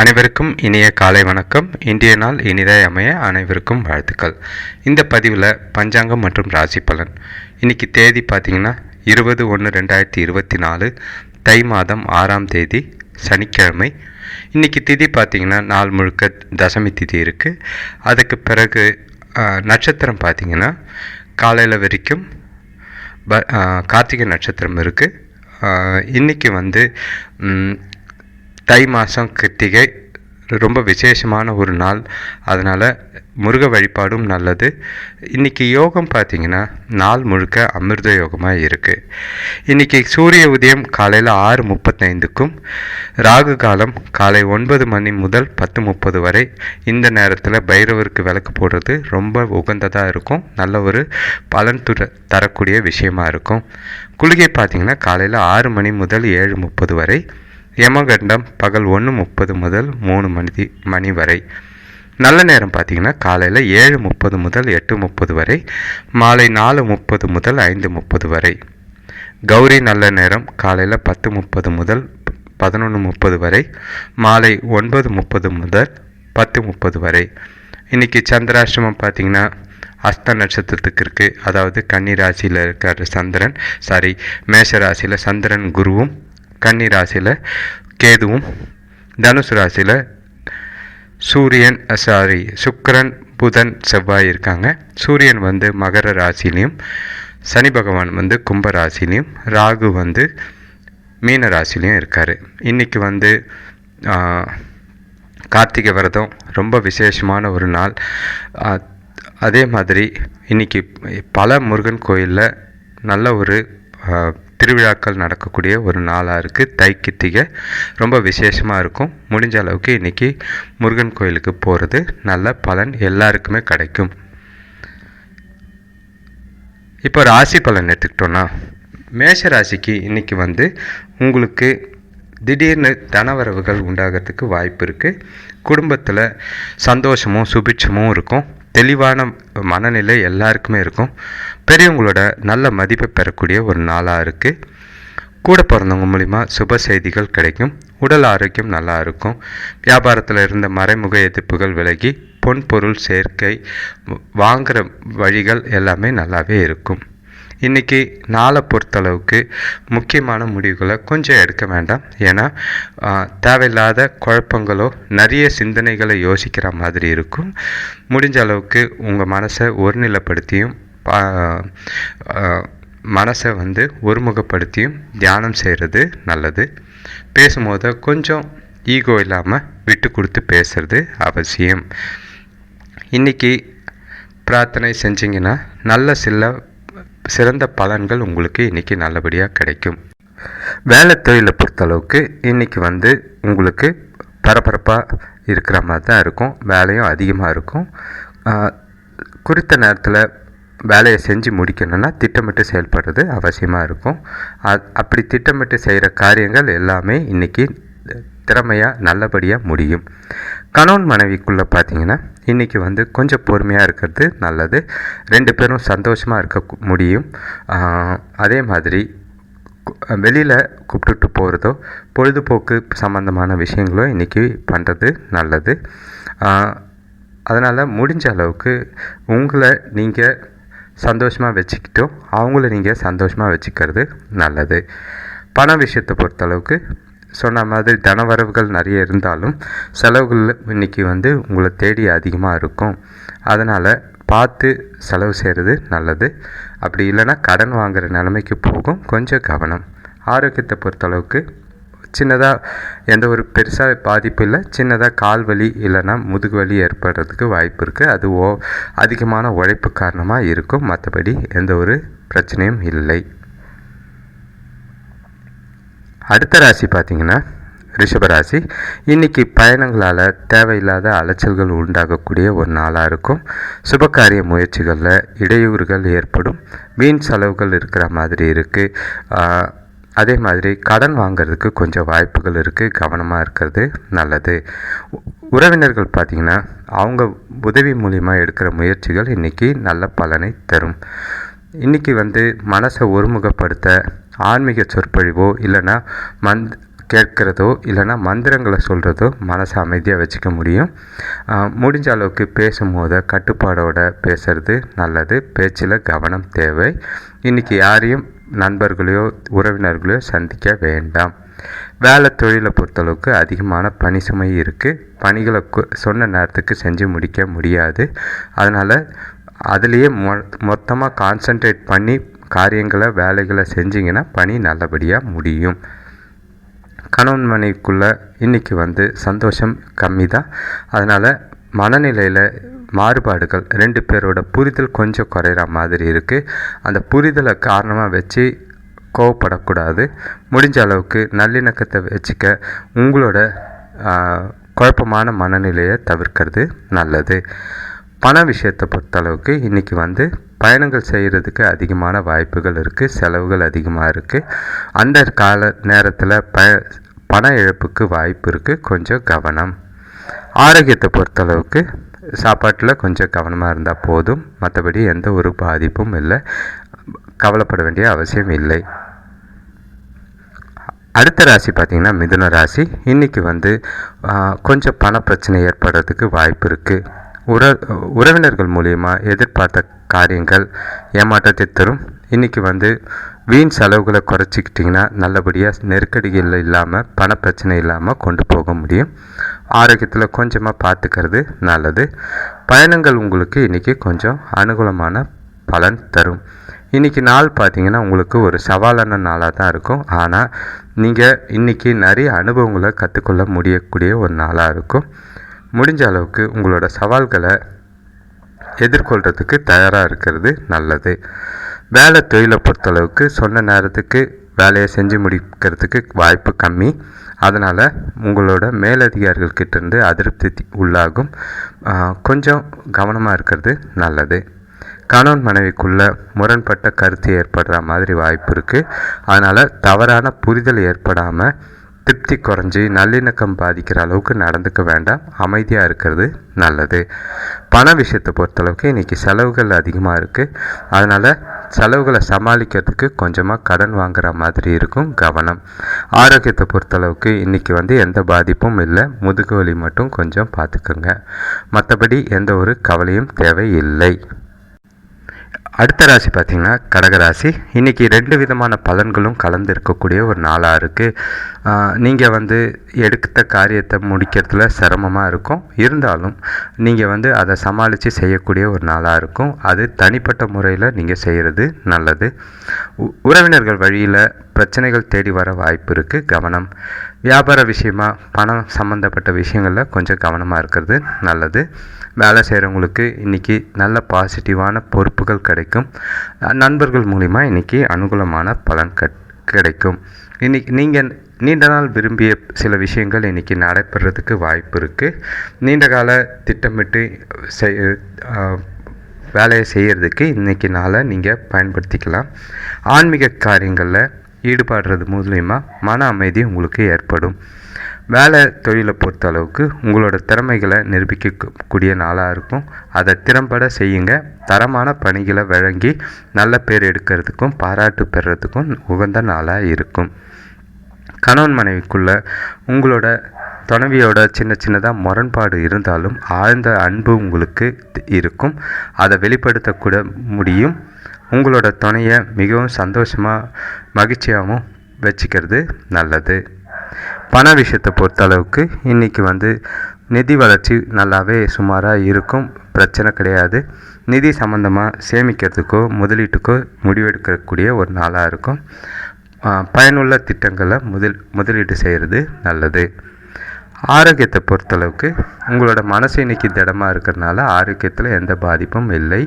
அனைவருக்கும் இனிய காலை வணக்கம். இன்றைய நாள் இனிதாய் அமைய அனைவருக்கும் வாழ்த்துக்கள். இந்த பதிவில் பஞ்சாங்கம் மற்றும் ராசி பலன். இன்னைக்கு தேதி பார்த்தீங்கன்னா இருபது ஒன்று ரெண்டாயிரத்தி இருபத்தி நாலு. தை மாதம் ஆறாம் தேதி சனிக்கிழமை. இன்னைக்கு திதி பார்த்திங்கன்னா நாள் முழுக்க தசமி திதி இருக்குது அதுக்கு பிறகு நட்சத்திரம் பார்த்தீங்கன்னா காலையில் வரைக்கும் ப கார்த்திகை நட்சத்திரம் இருக்குது இன்றைக்கி வந்து தை மாதம் கிருத்திகை ரொம்ப விசேஷமான ஒரு நாள். அதனால் முருக வழிபாடும் நல்லது. இன்றைக்கி யோகம் பார்த்தீங்கன்னா நாள் முழுக்க அமிர்த யோகமாக இருக்குது இன்றைக்கி சூரிய உதயம் காலையில் ஆறு முப்பத்தைந்துக்கும் ராகு காலம் காலை ஒன்பது மணி முதல் பத்து முப்பது வரை. இந்த நேரத்தில் பைரவருக்கு விளக்கு போடுறது ரொம்ப உகந்ததாக இருக்கும். நல்ல ஒரு பலன் துற தரக்கூடிய விஷயமா இருக்கும். குளிகை பார்த்திங்கன்னா காலையில் ஆறு மணி முதல் ஏழு முப்பது வரை. யமகண்டம் பகல் ஒன்று முப்பது முதல் மூணு மணி மணி வரை. நல்ல நேரம் பார்த்தீங்கன்னா காலையில் ஏழு முப்பது முதல் எட்டு முப்பது வரை மாலை நாலு முப்பது முதல் ஐந்து முப்பது வரை. கௌரி நல்ல நேரம் காலையில் பத்து முப்பது முதல் பதினொன்று முப்பது வரை மாலை ஒன்பது முப்பது முதல் பத்து முப்பது வரை. இன்னைக்கு சந்திராஷ்டமம் பார்த்திங்கன்னா அஸ்த நட்சத்திரத்துக்கு இருக்குது அதாவது கன்னி ராசியில் இருக்கார் சந்திரன் சாரி மேஷ ராசியில் சந்திரன் குருவும் கன்னி ராசியில் கேதுவும் தனுசு ராசியில் சூரியன் சாரி சுக்கரன் புதன் செவ்வாய் இருக்காங்க. சூரியன் வந்து மகர ராசிலையும் சனி பகவான் வந்து கும்ப ராசிலையும் ராகு வந்து மீன ராசிலையும் இருக்கார். இன்றைக்கி வந்து கார்த்திகை விரதம் ரொம்ப விசேஷமான ஒரு நாள். அதே மாதிரி இன்னைக்கு பல முருகன் கோயிலில் நல்ல ஒரு திருவிழாக்கள் நடக்கக்கூடிய ஒரு நாளாக இருக்குது தை ரொம்ப விசேஷமாக இருக்கும். முடிஞ்ச அளவுக்கு இன்றைக்கி முருகன் கோயிலுக்கு போகிறது நல்ல பலன் எல்லாருக்குமே கிடைக்கும். இப்போ ராசி பலன் எடுத்துக்கிட்டோன்னா மேஷ ராசிக்கு இன்றைக்கி வந்து உங்களுக்கு திடீர்னு தனவரவுகள் உண்டாகிறதுக்கு வாய்ப்பு இருக்குது குடும்பத்தில் சந்தோஷமும் சுபிட்சமும் இருக்கும். தெளிவான மனநிலை எல்லாருக்குமே இருக்கும். பெரியவங்களோட நல்ல மதிப்பை பெறக்கூடிய ஒரு நாளாக இருக்குது கூட பிறந்தவங்க மூலிமா சுப செய்திகள் கிடைக்கும். உடல் ஆரோக்கியம் நல்லா இருக்கும். வியாபாரத்தில் இருந்த மறைமுக எதிர்ப்புகள் விலகி பொன் பொருள் சேர்க்கை வாங்குகிற வழிகள் எல்லாமே நல்லாவே இருக்கும். இன்றைக்கி நாளை பொறுத்தளவுக்கு முக்கியமான முடிவுகளை கொஞ்சம் எடுக்க வேண்டாம். ஏன்னா தேவையில்லாத குழப்பங்களோ நிறைய சிந்தனைகளை யோசிக்கிற மாதிரி இருக்கும். முடிஞ்ச அளவுக்கு உங்கள் மனசை ஒருநிலைப்படுத்தியும் பா மனசை வந்து ஒருமுகப்படுத்தியும் தியானம் செய்கிறது நல்லது. பேசும்போது கொஞ்சம் ஈகோ இல்லாமல் விட்டு கொடுத்து பேசுறது அவசியம். இன்றைக்கி பிரார்த்தனை செஞ்சிங்கன்னா நல்ல சில சிறந்த பலன்கள் உங்களுக்கு இன்னைக்கு நல்லபடியாக கிடைக்கும். வேலை தொழிலை பொறுத்தளவுக்கு இன்றைக்கி வந்து உங்களுக்கு பரபரப்பாக இருக்கிற மாதிரி தான் இருக்கும். வேலையும் அதிகமாக இருக்கும். குறித்த நேரத்தில் வேலையை செஞ்சு முடிக்கணும்னா திட்டமிட்டு செயல்படுறது அவசியமாக இருக்கும். அ- அப்படி திட்டமிட்டு செய்கிற காரியங்கள் எல்லாமே இன்றைக்கி திறமையாக நல்லபடியாக முடியும். கணவன் மனைவிக்குள்ளே பார்த்தீங்கன்னா இன்றைக்கி வந்து கொஞ்சம் பொறுமையாக இருக்கிறது நல்லது. ரெண்டு பேரும் சந்தோஷமாக இருக்க முடியும். அதே மாதிரி வெளியில் கூப்பிட்டுட்டு போகிறதோ பொழுதுபோக்கு சம்மந்தமான விஷயங்களோ இன்றைக்கி பண்ணுறது நல்லது. அதனால் முடிஞ்ச அளவுக்கு உங்களை நீங்கள் சந்தோஷமாக வச்சுக்கிட்டோம். அவங்கள நீங்கள் சந்தோஷமாக வச்சுக்கிறது நல்லது. பண விஷயத்தை பொறுத்தளவுக்கு சொன்ன மாதிரி தனவரவுகள் நிறைய இருந்தாலும் செலவுகள் இன்னைக்கு வந்து உங்களை தேடி அதிகமாக இருக்கும். அதனால் பார்த்து செலவு செய்கிறது நல்லது. அப்படி இல்லைன்னா கடன் வாங்குகிற நிலைமைக்கு போகும். கொஞ்சம் கவனம். ஆரோக்கியத்தை பொறுத்தளவுக்கு சின்னதாக எந்த ஒரு பெருசாக பாதிப்பு இல்லை. சின்னதாக கால் வலி இல்லைன்னா முதுகு வலி ஏற்படுறதுக்கு வாய்ப்பு இருக்குது அது ஓ அதிகமான உழைப்பு காரணமாக இருக்கும். மற்றபடி எந்த ஒரு பிரச்சனையும் இல்லை. அடுத்த ராசி பார்த்தீங்கன்னா ரிஷபராசி இன்னைக்கு பயணங்களால் தேவையில்லாத அலைச்சல்கள் உண்டாகக்கூடிய ஒரு நாளாக இருக்கும். சுபகாரிய முயற்சிகளில் இடையூறுகள் ஏற்படும். வீண் செலவுகள் இருக்கிற மாதிரி இருக்குது அதே மாதிரி கடன் வாங்குறதுக்கு கொஞ்சம் வாய்ப்புகள் இருக்குது கவனமாக இருக்கிறது நல்லது. உறவினர்கள் பார்த்திங்கன்னா அவங்க உதவி மூலிமா எடுக்கிற முயற்சிகள் இன்றைக்கி நல்ல பலனை தரும். இன்றைக்கி வந்து மனசை ஒருமுகப்படுத்த ஆன்மீக சொற்பொழிவோ இல்லைன்னா மந்த் கேட்குறதோ இல்லைன்னா மந்திரங்களை சொல்கிறதோ மனசை அமைதியாக வச்சுக்க முடியும். முடிஞ்ச அளவுக்கு பேசும்போது கட்டுப்பாடோட பேசுறது நல்லது. பேச்சில் கவனம் தேவை. இன்றைக்கி யாரையும் நண்பர்களையோ உறவினர்களையோ சந்திக்க வேண்டாம். வேலை தொழிலை பொறுத்தளவுக்கு அதிகமான பணி சுமை இருக்குது பணிகளை சொன்ன நேரத்துக்கு செஞ்சு முடிக்க முடியாது. அதனால் அதுலேயே மொ மொத்தமாக கான்சென்ட்ரேட் பண்ணி காரியங்களை வேலைகளை செஞ்சிங்கன்னா பணி நல்லபடியாக முடியும். கணவன் மனைவிக்குள்ள இன்றைக்கி வந்து சந்தோஷம் கம்மி தான் அதனால் மனநிலையில் மாறுபாடுகள் ரெண்டு பேரோட புரிதல் கொஞ்சம் குறையிற மாதிரி இருக்குது அந்த புரிதலை காரணமாக வச்சு கோவப்படக்கூடாது. முடிஞ்ச அளவுக்கு நல்லிணக்கத்தை வச்சுக்க உங்களோட குழப்பமான மனநிலையை தவிர்க்கிறது நல்லது. பண விஷயத்தை பொறுத்தளவுக்கு இன்றைக்கி வந்து பயணங்கள் செய்கிறதுக்கு அதிகமான வாய்ப்புகள் இருக்குது செலவுகள் அதிகமாக இருக்குது அந்த கால நேரத்தில் ப பண இழப்புக்கு வாய்ப்பு இருக்குது கொஞ்சம் கவனம். ஆரோக்கியத்தை பொறுத்தளவுக்கு சாப்பாட்டில் கொஞ்சம் கவனமாக இருந்தால் போதும். மற்றபடி எந்த ஒரு பாதிப்பும் இல்லை. கவலைப்பட வேண்டிய அவசியம் இல்லை. அடுத்த ராசி பார்த்திங்கன்னா மிதுன ராசி. இன்றைக்கி வந்து கொஞ்சம் பண பிரச்சனை ஏற்படுறதுக்கு வாய்ப்பு இருக்குது உற உறவினர்கள் மூலியமா எதிர்பார்த்த காரியங்கள் ஏமாற்றத்தை தரும். இன்றைக்கி வந்து வீண் செலவுகளை குறைச்சிக்கிட்டிங்கன்னா நல்லபடியாக நெருக்கடிகள் இல்லாமல் பணப்பிரச்சனை இல்லாமல் கொண்டு போக முடியும். ஆரோக்கியத்தில் கொஞ்சமாக பார்த்துக்கிறது நல்லது. பயணங்கள் உங்களுக்கு இன்றைக்கி கொஞ்சம் அனுகூலமான பலன் தரும். இன்றைக்கி நாள் பார்த்தீங்கன்னா உங்களுக்கு ஒரு சவாலான நாளாக தான் இருக்கும். ஆனால் நீங்கள் இன்றைக்கி நிறைய அனுபவங்களை கற்றுக்கொள்ள முடியக்கூடிய ஒரு நாளாக இருக்கும். முடிஞ்ச அளவுக்கு உங்களோட சவால்களை எதிர்கொள்கிறதுக்கு தயாராக இருக்கிறது நல்லது. வேலை தொழிலை பொறுத்தளவுக்கு சொன்ன நேரத்துக்கு வேலையை செஞ்சு முடிக்கிறதுக்கு வாய்ப்பு கம்மி. அதனால் உங்களோட மேலதிகாரிகள் அதிருப்தி உள்ளாகும். கொஞ்சம் கவனமாக இருக்கிறது நல்லது. கணவன் மனைவிக்குள்ள முரண்பட்ட கருத்து ஏற்படுற மாதிரி வாய்ப்பு இருக்குது அதனால் தவறான புரிதல் ஏற்படாமல் திருப்தி குறைஞ்சி நல்லிணக்கம் பாதிக்கிற அளவுக்கு நடந்துக்க வேண்டாம். அமைதியாக இருக்கிறது நல்லது. பண விஷயத்தை பொறுத்தளவுக்கு இன்றைக்கி செலவுகள் அதிகமாக இருக்குது அதனால் செலவுகளை சமாளிக்கிறதுக்கு கொஞ்சமாக கடன் வாங்குற மாதிரி இருக்கும் கவனம். ஆரோக்கியத்தை பொறுத்தளவுக்கு இன்றைக்கி வந்து எந்த பாதிப்பும் இல்லை. முதுகு வலி மட்டும் கொஞ்சம் பார்த்துக்கோங்க மற்றபடி எந்த ஒரு கவலையும் தேவையில்லை. அடுத்த ராசி பார்த்தீங்கன்னா கடகராசி இன்றைக்கி ரெண்டு விதமான பலன்களும் கலந்து இருக்கக்கூடிய ஒரு நாளாக இருக்குது நீங்கள் வந்து எடுத்த காரியத்தை முடிக்கிறதுல சிரமமாக இருக்கும். இருந்தாலும் நீங்கள் வந்து அதை சமாளித்து செய்யக்கூடிய ஒரு நாளாக இருக்கும். அது தனிப்பட்ட முறையில் நீங்கள் செய்கிறது நல்லது. உ- உறவினர்கள் வழியில் பிரச்சனைகள் தேடி வர வாய்ப்பு இருக்குது கவனம். வியாபார விஷயமா பணம் சம்மந்தப்பட்ட விஷயங்களில் கொஞ்சம் கவனமாக இருக்கிறது நல்லது. வேலை செய்கிறவங்களுக்கு இன்றைக்கி நல்ல பாசிட்டிவான பொறுப்புகள் கிடைக்கும். நண்பர்கள் மூலிமா இன்றைக்கி அனுகூலமான பலன் கட் கிடைக்கும். இன்னைக்கு நீங்கள் நீண்ட நாள் விரும்பிய சில விஷயங்கள் இன்றைக்கி நடைபெறதுக்கு வாய்ப்பு இருக்குது நீண்ட கால திட்டமிட்டு செய் வேலையை செய்கிறதுக்கு இன்றைக்கி நாளை நீங்கள் பயன்படுத்திக்கலாம். ஆன்மீக காரியங்களில் ஈடுபடுறது மூலிமா மன அமைதி உங்களுக்கு ஏற்படும். வேலை தொழிலை பொறுத்த அளவுக்கு உங்களோட திறமைகளை நிரூபிக்கக்கூடிய நாளாக இருக்கும். அதை திறம்பட செய்யுங்க. தரமான பணிகளை வழங்கி நல்ல பேர் எடுக்கிறதுக்கும் பாராட்டு பெறுறதுக்கும் உகந்த நாளாக இருக்கும். கணவன் மனைவிக்குள்ள உங்களோட துணவியோட சின்ன சின்னதாக முரண்பாடு இருந்தாலும் ஆழ்ந்த அன்பு உங்களுக்கு இருக்கும். அதை வெளிப்படுத்தக்கூட முடியும். உங்களோட துணையை மிகவும் சந்தோஷமாக மகிழ்ச்சியாகவும் வச்சுக்கிறது நல்லது. பண விஷயத்தை பொறுத்தளவுக்கு இன்றைக்கி வந்து நிதி வளர்ச்சி நல்லாவே சுமாராக இருக்கும். பிரச்சனை கிடையாது. நிதி சம்மந்தமாக சேமிக்கிறதுக்கோ முதலீட்டுக்கோ முடிவெடுக்கக்கூடிய ஒரு நாளாக இருக்கும். பயனுள்ள திட்டங்களை முதல் முதலீடு செய்கிறது நல்லது. ஆரோக்கியத்தை பொறுத்தளவுக்கு உங்களோட மனசு இன்னைக்கு திடமாக இருக்கிறதுனால ஆரோக்கியத்தில் எந்த பாதிப்பும் இல்லை.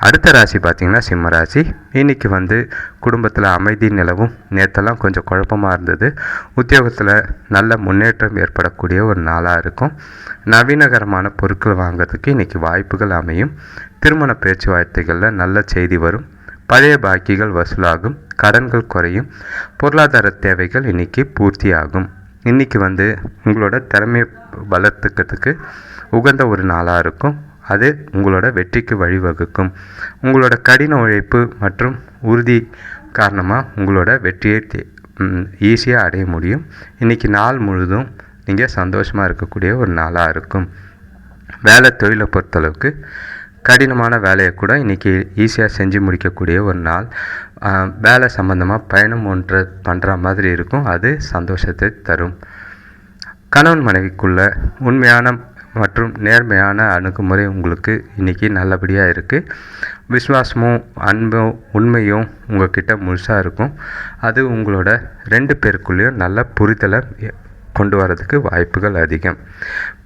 அடுத்த ராசி பார்த்தீங்கன்னா சிம்ம ராசி. இன்னைக்கு வந்து குடும்பத்தில் அமைதி நிலவும். நேற்றெல்லாம் கொஞ்சம் குழப்பமாக இருந்தது. உத்தியோகத்தில் நல்ல முன்னேற்றம் ஏற்படக்கூடிய ஒரு நாளாக இருக்கும். நவீனகரமான பொருட்கள் வாங்கிறதுக்கு இன்றைக்கி வாய்ப்புகள் அமையும். திருமண பேச்சுவார்த்தைகளில் நல்ல செய்தி வரும். பழைய பாக்கிகள் வசூலாகும். கடன்கள் குறையும். பொருளாதார தேவைகள் இன்னைக்கு பூர்த்தியாகும். இன்னைக்கு வந்து உங்களோட திறமையை வளர்த்துக்கிறதுக்கு உகந்த ஒரு நாளாக இருக்கும். அது உங்களோட வெற்றிக்கு வழிவகுக்கும். உங்களோட கடின உழைப்பு மற்றும் உறுதி காரணமாக உங்களோட வெற்றியை ஈஸியாக அடைய முடியும். இன்றைக்கி நாள் முழுதும் நீங்கள் சந்தோஷமாக இருக்கக்கூடிய ஒரு நாளாக இருக்கும். வேலை தொழிலை பொறுத்தளவுக்கு கடினமான வேலையை கூட இன்றைக்கி ஈஸியாக செஞ்சு முடிக்கக்கூடிய ஒரு நாள். வேலை சம்மந்தமாக பயணம் ஒன்று பண்ணுற மாதிரி இருக்கும். அது சந்தோஷத்தை தரும். கணவன் மனைவிக்குள்ள உண்மையான மற்றும் நேர்மையான அணுகுமுறை உங்களுக்கு இன்றைக்கி நல்லபடியாக இருக்குது விசுவாசமும் அன்பும் உண்மையும் உங்ககிட்ட முழுசாக இருக்கும். அது உங்களோட ரெண்டு பேருக்குள்ளேயும் நல்ல புரிதலை கொண்டு வரதுக்கு வாய்ப்புகள் அதிகம்.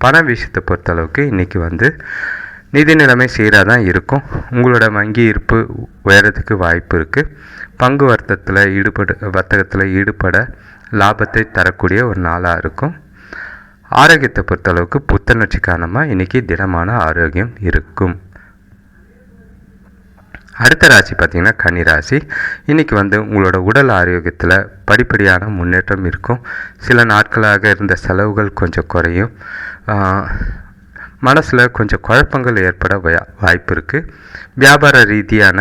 பண விஷயத்தை பொறுத்தளவுக்கு இன்றைக்கி வந்து நிதி நிலைமை சீராக தான் இருக்கும். உங்களோட வங்கி இருப்பு உயரத்துக்கு வாய்ப்பு இருக்குது பங்கு வர்த்தகத்தில் ஈடுபட வர்த்தகத்தில் ஈடுபட லாபத்தை தரக்கூடிய ஒரு நாளாக இருக்கும். ஆரோக்கியத்தை பொறுத்தளவுக்கு புத்துணர்ச்சி காரணமாக இன்றைக்கி திடமான ஆரோக்கியம் இருக்கும். அடுத்த ராசி பார்த்திங்கன்னா கன்னி ராசி. இன்றைக்கி வந்து உங்களோட உடல் ஆரோக்கியத்தில் படிப்படியான முன்னேற்றம் இருக்கும். சில நாட்களாக இருந்த செலவுகள் கொஞ்சம் குறையும். மனசில் கொஞ்சம் குழப்பங்கள் ஏற்பட வாய்ப்பு இருக்குது வியாபார ரீதியான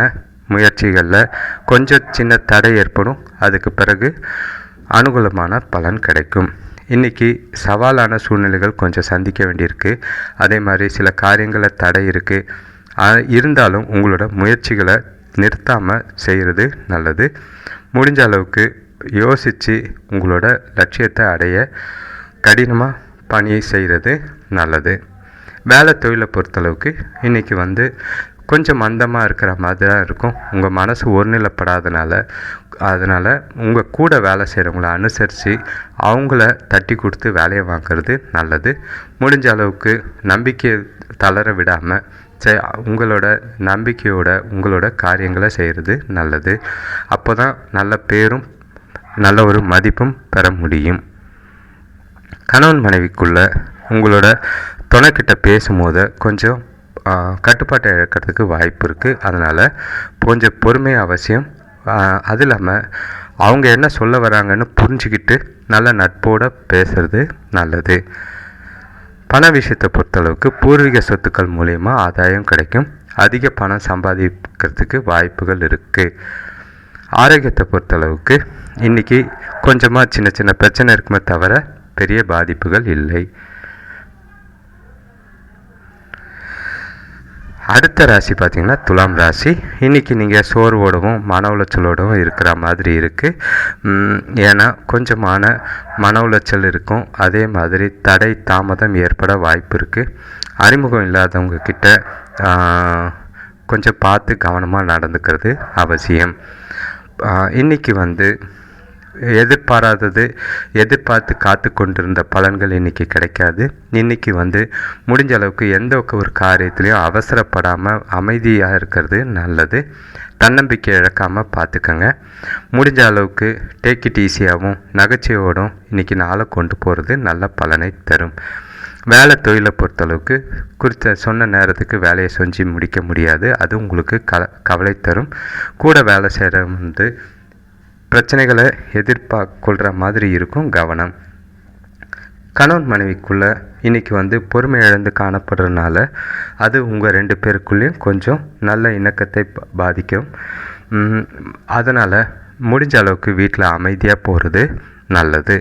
முயற்சிகளில் கொஞ்சம் சின்ன தடை ஏற்படும். அதுக்கு பிறகு அனுகூலமான பலன் கிடைக்கும். இன்றைக்கி சவாலான சூழ்நிலைகள் கொஞ்சம் சந்திக்க வேண்டியிருக்கு. அதே மாதிரி சில காரியங்களை தடை இருக்குது இருந்தாலும் உங்களோட முயற்சிகளை நிறுத்தாமல் செய்கிறது நல்லது. முடிஞ்ச அளவுக்கு யோசித்து உங்களோட லட்சியத்தை அடைய கடினமாக பணியை செய்கிறது நல்லது. வேலை தொழிலை பொறுத்தளவுக்கு இன்றைக்கி வந்து கொஞ்சம் மந்தமாக இருக்கிற மாதிரி தான் இருக்கும். உங்கள் மனசு ஒருநிலைப்படாதனால. அதனால் உங்கள் கூட வேலை செய்கிறவங்கள அனுசரித்து அவங்கள தட்டி கொடுத்து வேலையை வாங்குறது நல்லது. முடிஞ்ச அளவுக்கு நம்பிக்கையை தளர விடாமல் செ உங்களோட நம்பிக்கையோட உங்களோட காரியங்களை செய்கிறது நல்லது. அப்போ தான் நல்ல பேரும் நல்ல ஒரு மதிப்பும் பெற முடியும். கணவன் மனைவிக்குள்ள உங்களோட துணைக்கிட்ட பேசும்போது கொஞ்சம் கட்டுப்பாட்டை இழக்கிறதுக்கு வாய்ப்பு இருக்குது அதனால் கொஞ்சம் பொறுமை அவசியம். அது இல்லாமல் அவங்க என்ன சொல்ல வராங்கன்னு புரிஞ்சுக்கிட்டு நல்ல நட்போட பேசுறது நல்லது. பண விஷயத்தை பொறுத்தளவுக்கு பூர்வீக சொத்துக்கள் மூலயமா ஆதாயம் கிடைக்கும். அதிக பணம் சம்பாதிக்கிறதுக்கு வாய்ப்புகள் இருக்குது ஆரோக்கியத்தை பொறுத்தளவுக்கு இன்றைக்கி கொஞ்சமாக சின்ன சின்ன பிரச்சனை இருக்குமே தவிர பெரிய பாதிப்புகள் இல்லை. அடுத்த ராசி பார்த்திங்கன்னா துலாம் ராசி. இன்றைக்கி நீங்கள் சோர்வோடவும் மன உளைச்சலோடவும் இருக்கிற மாதிரி இருக்குது ஏன்னா கொஞ்சமான மன உளைச்சல் இருக்கும். அதே மாதிரி தடை தாமதம் ஏற்பட வாய்ப்பு இருக்குது அறிமுகம் இல்லாதவங்கக்கிட்ட கொஞ்சம் பார்த்து கவனமாக நடந்துக்கிறது அவசியம். இன்றைக்கி இன்னைக்கு வந்து எதிர்பாராதது எதிர்பார்த்து காத்து கொண்டிருந்த பலன்கள் இன்றைக்கி கிடைக்காது. இன்னைக்கு வந்து முடிஞ்ச அளவுக்கு எந்த ஒரு காரியத்திலையும் அவசரப்படாமல் அமைதியாக இருக்கிறது நல்லது. தன்னம்பிக்கை இழக்காமல் பார்த்துக்கோங்க முடிஞ்ச அளவுக்கு டேக் இட் ஈஸியாகவும் நகைச்சுவையோடும் இன்றைக்கி நாளை கொண்டு போகிறது நல்ல பலனை தரும். வேலை தொழிலை பொறுத்தளவுக்கு குறித்த சொன்ன நேரத்துக்கு வேலையை செஞ்சு முடிக்க முடியாது. அது உங்களுக்கு க கவலை தரும். கூட வேலை செய்கிற வந்து பிரச்சனைகளை எதிர்பார்க்கொள்கிற மாதிரி இருக்கும் கவனம். கணவன் மனைவிக்குள்ளே இன்றைக்கி வந்து பொறுமை இழந்து காணப்படுறதுனால அது உங்கள் ரெண்டு பேருக்குள்ளேயும் கொஞ்சம் நல்ல இணக்கத்தை பாதிக்கும். அதனால் முடிஞ்ச அளவுக்கு வீட்டில் அமைதியாக போகிறது நல்லது.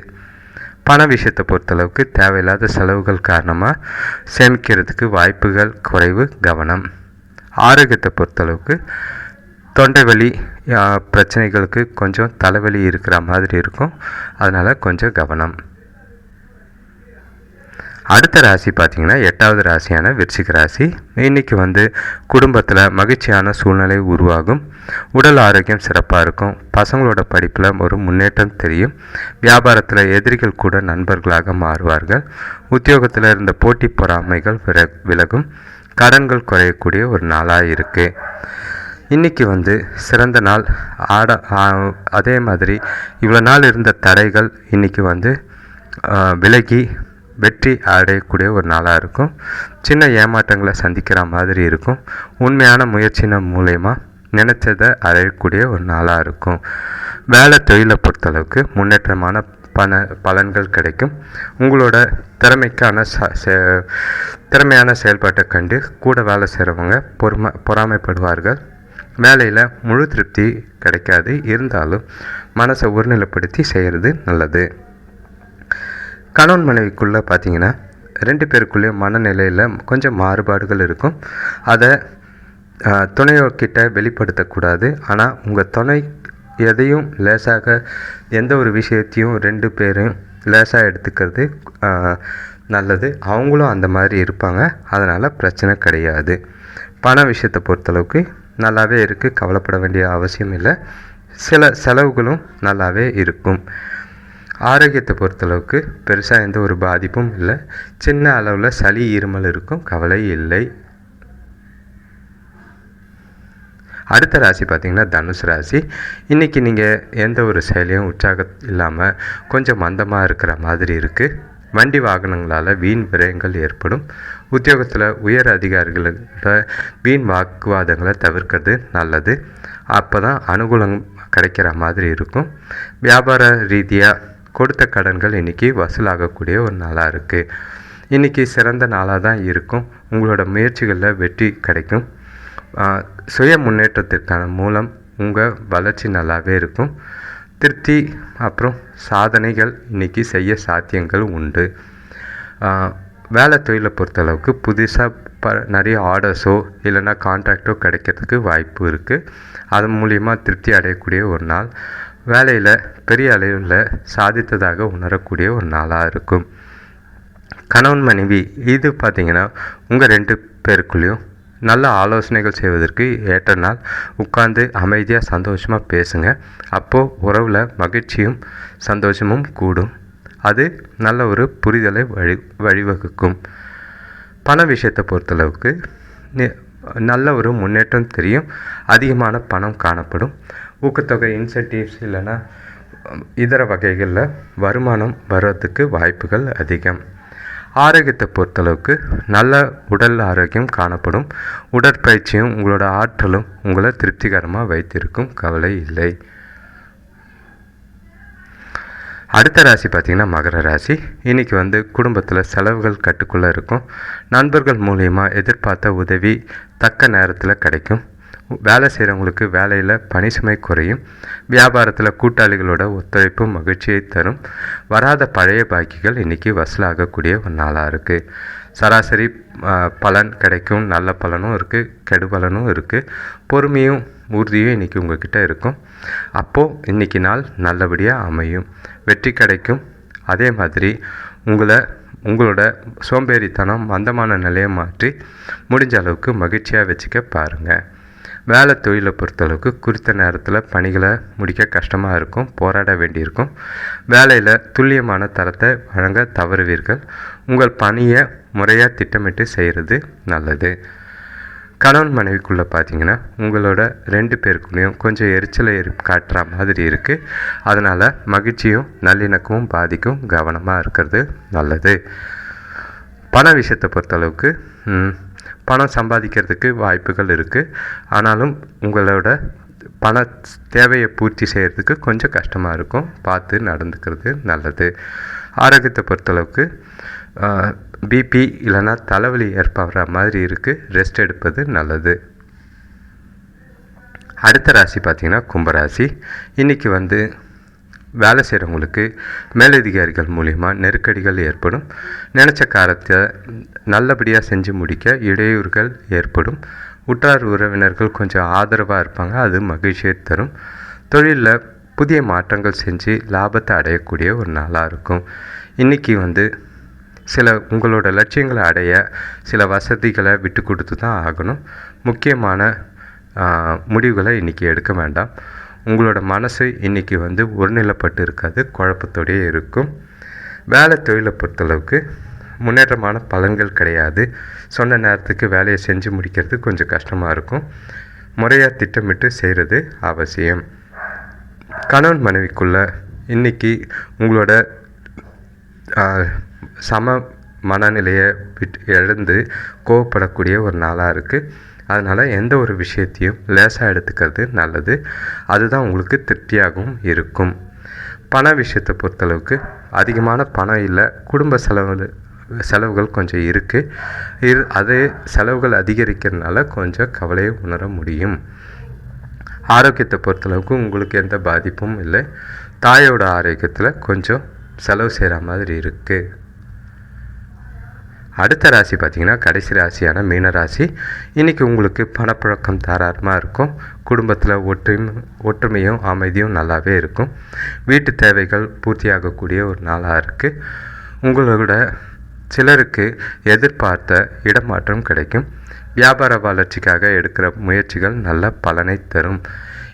பண விஷயத்தை பொறுத்தளவுக்கு தேவையில்லாத செலவுகள் காரணமாக சேமிக்கிறதுக்கு வாய்ப்புகள் குறைவு கவனம். ஆரோக்கியத்தை பொறுத்தளவுக்கு தொண்டை வலி பிரச்சனைகளுக்கு கொஞ்சம் தலைவலி இருக்கிற மாதிரி இருக்கும். அதனால் கொஞ்சம் கவனம். அடுத்த ராசி பார்த்தீங்கன்னா எட்டாவது ராசியான விருச்சிக ராசி. இன்றைக்கி வந்து குடும்பத்தில் மகிழ்ச்சியான சூழ்நிலை உருவாகும். உடல் ஆரோக்கியம் சிறப்பாக இருக்கும். பசங்களோட படிப்பில் ஒரு முன்னேற்றம் தெரியும். வியாபாரத்தில் எதிரிகள் கூட நண்பர்களாக மாறுவார்கள். உத்தியோகத்தில் இருந்த போட்டி பொறாமைகள் விலகும். கடன்கள் குறையக்கூடிய ஒரு நாளாக இருக்குது இன்றைக்கி வந்து சிறந்த நாள். ஆட அதே மாதிரி இவ்வளோ நாள் இருந்த தடைகள் இன்றைக்கி வந்து விலகி வெற்றி அடையக்கூடிய ஒரு நாளாக இருக்கும். சின்ன ஏமாற்றங்களை சந்திக்கிற மாதிரி இருக்கும். உண்மையான முயற்சின மூலயமா நினச்சதை அடையக்கூடிய ஒரு நாளாக இருக்கும். வேலை தொழிலை பொறுத்தளவுக்கு முன்னேற்றமான பண பலன்கள் கிடைக்கும். உங்களோட திறமைக்கான ச- திறமையான செயல்பாட்டை கண்டு கூட வேலை செய்கிறவங்க பொறுமை பொறாமைப்படுவார்கள். வேலையில் முழு திருப்தி கிடைக்காது. இருந்தாலும் மனசை ஒருநிலைப்படுத்தி செய்கிறது நல்லது. கணவன் மனைவிக்குள்ளே பார்த்தீங்கன்னா ரெண்டு பேருக்குள்ளேயும் மனநிலையில் கொஞ்சம் மாறுபாடுகள் இருக்கும். அதை துணையோர்கிட்ட வெளிப்படுத்தக்கூடாது. ஆனால் உங்கள் துணை எதையும் லேசாக எந்த ஒரு விஷயத்தையும் ரெண்டு பேரும் லேசாக எடுத்துக்கிறது நல்லது. அவங்களும் அந்த மாதிரி இருப்பாங்க. அதனால் பிரச்சனை கிடையாது. பண விஷயத்தை பொறுத்தளவுக்கு நல்லாவே இருக்குது கவலைப்பட வேண்டிய அவசியம் இல்லை. சில செலவுகளும் நல்லாவே இருக்கும். ஆரோக்கியத்தை பொறுத்தளவுக்கு பெருசாக எந்த ஒரு பாதிப்பும் இல்லை. சின்ன அளவில் சளி இருமல் இருக்கும் கவலை இல்லை. அடுத்த ராசி பார்த்தீங்கன்னா தனுசு ராசி. இன்றைக்கி நீங்கள் எந்த ஒரு செயலையும் உற்சாகம் இல்லாமல் கொஞ்சம் மந்தமாக இருக்கிற மாதிரி இருக்குது வண்டி வாகனங்களால் வீண் விரயங்கள் ஏற்படும். உத்தியோகத்தில் உயர் அதிகாரிகளோட வீண் வாக்குவாதங்களை தவிர்க்கிறது நல்லது. அப்போ தான் அனுகூலம் கிடைக்கிற மாதிரி இருக்கும். வியாபார ரீதியாக கொடுத்த கடன்கள் இன்றைக்கி வசூலாகக்கூடிய ஒரு நாளாக இருக்குது இன்றைக்கி சிறந்த நாளாக தான் இருக்கும். உங்களோட முயற்சிகளில் வெற்றி கிடைக்கும். சுய முன்னேற்றத்திற்கான மூலம் உங்கள் வளர்ச்சி நல்லாவே இருக்கும். திருப்தி அப்புறம் சாதனைகள். இன்றைக்கி செய்ய சாத்தியங்கள் உண்டு. வேலை தொழிலை பொறுத்தளவுக்கு புதுசாக ப நிறைய ஆர்டர்ஸோ இல்லைன்னா கான்ட்ராக்டோ கிடைக்கிறதுக்கு வாய்ப்பு இருக்குது அது மூலிமா திருப்தி அடையக்கூடிய ஒரு நாள். வேலையில் பெரிய அளவில் சாதித்ததாக உணரக்கூடிய ஒரு நாளாக இருக்கும். கணவன் மனைவி இது பார்த்திங்கன்னா உங்கள் ரெண்டு பேருக்குள்ளேயும் நல்ல ஆலோசனைகள் செய்வதற்கு ஏற்ற நாள். உட்கார்ந்து அமைதியாக சந்தோஷமாக பேசுங்க. அப்போது உறவில் மகிழ்ச்சியும் சந்தோஷமும் கூடும். அது நல்ல ஒரு புரிதலை வழி வழிவகுக்கும். பண விஷயத்தை பொறுத்தளவுக்கு நல்ல ஒரு முன்னேற்றம் தெரியும். அதிகமான பணம் காணப்படும். ஊக்கத்தொகை இன்சென்டிவ்ஸ் இல்லைன்னா இதர வகைகளில் வருமானம் வர்றதுக்கு வாய்ப்புகள் அதிகம். ஆரோக்கியத்தை பொறுத்தளவுக்கு நல்ல உடல் ஆரோக்கியம் காணப்படும். உடற்பயிற்சியும் உங்களோட ஆற்றலும் உங்களை திருப்திகரமாக வைத்திருக்கும் கவலை இல்லை. அடுத்த ராசி பார்த்திங்கன்னா மகர ராசி. இன்றைக்கி வந்து குடும்பத்தில் செலவுகள் கட்டுக்குள்ளே இருக்கும். நண்பர்கள் மூலயமா எதிர்பார்த்த உதவி தக்க நேரத்தில் கிடைக்கும். வேலை செய்கிறவங்களுக்கு வேலையில் பணி சுமை குறையும். வியாபாரத்தில் கூட்டாளிகளோட ஒத்துழைப்பு மகிழ்ச்சியை தரும். வராத பழைய பாக்கிகள் இன்றைக்கி வசூலாகக்கூடிய ஒரு நாளாக இருக்குது சராசரி பலன் கிடைக்கும். நல்ல பலனும் இருக்குது கெடு பலனும் இருக்குது பொறுமையும் உறுதியும் இன்றைக்கி உங்ககிட்ட இருக்கும். அப்போது இன்றைக்கி நாள் நல்லபடியாக அமையும். வெற்றி கிடைக்கும். அதே மாதிரி உங்களை உங்களோட சோம்பேறித்தனம் மந்தமான நிலையை மாற்றி முடிஞ்ச அளவுக்கு மகிழ்ச்சியாக வச்சுக்க பாருங்கள் வேலை தொழிலை பொறுத்தளவுக்கு குறித்த நேரத்தில் பணிகளை முடிக்க கஷ்டமாக இருக்கும் போராட வேண்டியிருக்கும். வேலையில் துல்லியமான தரத்தை வழங்க தவறுவீர்கள். உங்கள் பணியை முறையாக திட்டமிட்டு செய்கிறது நல்லது. கணவன் மனைவிக்குள்ளே பார்த்தீங்கன்னா உங்களோட ரெண்டு பேருக்குள்ளேயும் கொஞ்சம் எரிச்சலை எரி காட்டுற மாதிரி இருக்குது அதனால் மகிழ்ச்சியும் நல்லிணக்கமும் பாதிக்கும் கவனமாக இருக்கிறது நல்லது. பண விஷயத்தை பொறுத்தளவுக்கு பணம் சம்பாதிக்கிறதுக்கு வாய்ப்புகள் இருக்குது ஆனாலும் உங்களோட பண தேவையை பூர்த்தி செய்கிறதுக்கு கொஞ்சம் கஷ்டமாக இருக்கும். பார்த்து நடந்துக்கிறது நல்லது. ஆரோக்கியத்தை பொறுத்தளவுக்கு பிபி இல்லைன்னா தலைவலி ஏற்படுற மாதிரி இருக்குது ரெஸ்ட் எடுப்பது நல்லது. அடுத்த ராசி பார்த்திங்கன்னா கும்பராசி. இன்றைக்கி வந்து வேலை செய்கிறவங்களுக்கு மேலதிகாரிகள் மூலிமா நெருக்கடிகள் ஏற்படும். நினச்ச காரத்தை நல்லபடியாக செஞ்சு முடிக்க இடையூறுகள் ஏற்படும். உற்றார் உறவினர்கள் கொஞ்சம் ஆதரவாக இருப்பாங்க அது மகிழ்ச்சியை தரும். தொழிலில் புதிய மாற்றங்கள் செஞ்சு லாபத்தை அடையக்கூடிய ஒரு நாளாக இருக்கும். இன்றைக்கி வந்து சில உங்களோட லட்சியங்களை அடைய சில வசதிகளை விட்டு கொடுத்து தான் ஆகணும். முக்கியமான முடிவுகளை இன்றைக்கி எடுக்க வேண்டாம். உங்களோட மனசு இன்றைக்கி வந்து ஒருநிலைப்பட்டு இருக்காது குழப்பத்தோடயே இருக்கும். வேலை தொழிலை பொறுத்தளவுக்கு முன்னேற்றமான பலன்கள் கிடையாது. சொன்ன நேரத்துக்கு வேலையை செஞ்சு முடிக்கிறது கொஞ்சம் கஷ்டமாக இருக்கும். முறையாக திட்டமிட்டு செய்கிறது அவசியம். கணவன் மனைவிக்குள்ள இன்னைக்கு உங்களோட சம மனநிலையை விட்டு இழந்து கோவப்படக்கூடிய ஒரு நாளாக இருக்குது அதனால் எந்த ஒரு விஷயத்தையும் லேசாக எடுத்துக்கிறது நல்லது. அதுதான் உங்களுக்கு திருப்தியாகவும் இருக்கும். பண விஷயத்தை பொறுத்தளவுக்கு அதிகமான பணம் இல்லை குடும்ப செலவு செலவுகள் கொஞ்சம் இருக்குது இரு அது செலவுகள் அதிகரிக்கிறதுனால கொஞ்சம் கவலையை உணர முடியும். ஆரோக்கியத்தை பொறுத்தளவுக்கு உங்களுக்கு எந்த பாதிப்பும் இல்லை. தாயோட ஆரோக்கியத்தில் கொஞ்சம் செலவு செய்கிற மாதிரி இருக்குது அடுத்த ராசி பார்த்திங்கன்னா கடைசி ராசியான மீன ராசி. இன்றைக்கி உங்களுக்கு பணப்புழக்கம் தாராளமாக இருக்கும். குடும்பத்தில் ஒற்றுமை ஒற்றுமையும் அமைதியும் நல்லாவே இருக்கும். வீட்டு தேவைகள் பூர்த்தியாகக்கூடிய ஒரு நாளாக இருக்குது உங்களோட சிலருக்கு எதிர்பார்த்த இடமாற்றம் கிடைக்கும். வியாபார வளர்ச்சிக்காக எடுக்கிற முயற்சிகள் நல்ல பலனை தரும்.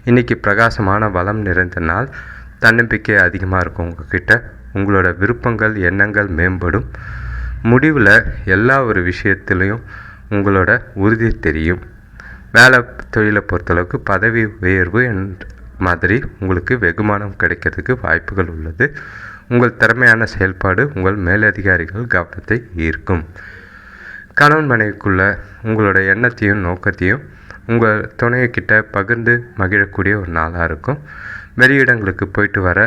இன்றைக்கி பிரகாசமான வளம் நிறைந்த நாள். தன்னம்பிக்கை அதிகமாக இருக்கும் உங்ககிட்ட. உங்களோட விருப்பங்கள் எண்ணங்கள் மேம்படும். முடிவில் எல்லா ஒரு விஷயத்துலேயும் உங்களோட உறுதி தெரியும். வேலை தொழிலை பொறுத்தளவுக்கு பதவி உயர்வு மாதிரி உங்களுக்கு வெகுமானம் கிடைக்கிறதுக்கு வாய்ப்புகள் உள்ளது. உங்கள் திறமையான செயல்பாடு உங்கள் மேலதிகாரிகள் கவனத்தை ஈர்க்கும். கணவன் மனைவிக்குள்ள உங்களோட எண்ணத்தையும் நோக்கத்தையும் உங்கள் துணையக்கிட்ட பகிர்ந்து மகிழக்கூடிய ஒரு நாளாக இருக்கும். வெளியிடங்களுக்கு போயிட்டு வர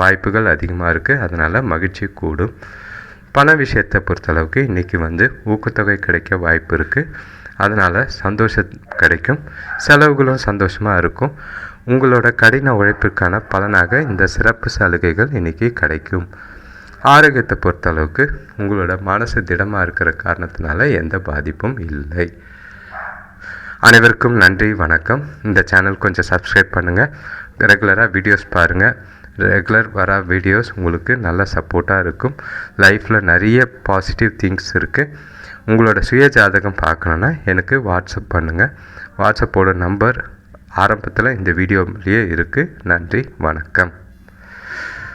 வாய்ப்புகள் அதிகமாக இருக்குது அதனால் மகிழ்ச்சி கூடும். பண விஷயத்தை பொறுத்தளவுக்கு இன்றைக்கி வந்து ஊக்கத்தொகை கிடைக்க வாய்ப்பு இருக்குது அதனால் சந்தோஷம் கிடைக்கும். செலவுகளும் சந்தோஷமாக இருக்கும். உங்களோட கடின உழைப்பிற்கான பலனாக இந்த சிறப்பு சலுகைகள் இன்றைக்கி கிடைக்கும். ஆரோக்கியத்தை பொறுத்தளவுக்கு உங்களோட மனசு திடமாக இருக்கிற காரணத்தினால எந்த பாதிப்பும் இல்லை. அனைவருக்கும் நன்றி வணக்கம். இந்த சேனல் கொஞ்சம் சப்ஸ்கிரைப் பண்ணுங்கள் ரெகுலராக வீடியோஸ் பாருங்கள் ரெகுலர் வர வீடியோஸ் உங்களுக்கு நல்ல சப்போர்ட்டாக இருக்கும். லைஃப்பில் நிறைய பாசிட்டிவ் திங்ஸ் இருக்குது உங்களோட சுய ஜாதகம் பார்க்கணுன்னா எனக்கு வாட்ஸ்அப் பண்ணுங்கள் வாட்ஸ்அப்போட நம்பர் ஆரம்பத்தில் இந்த வீடியோலேயே இருக்குது நன்றி வணக்கம்.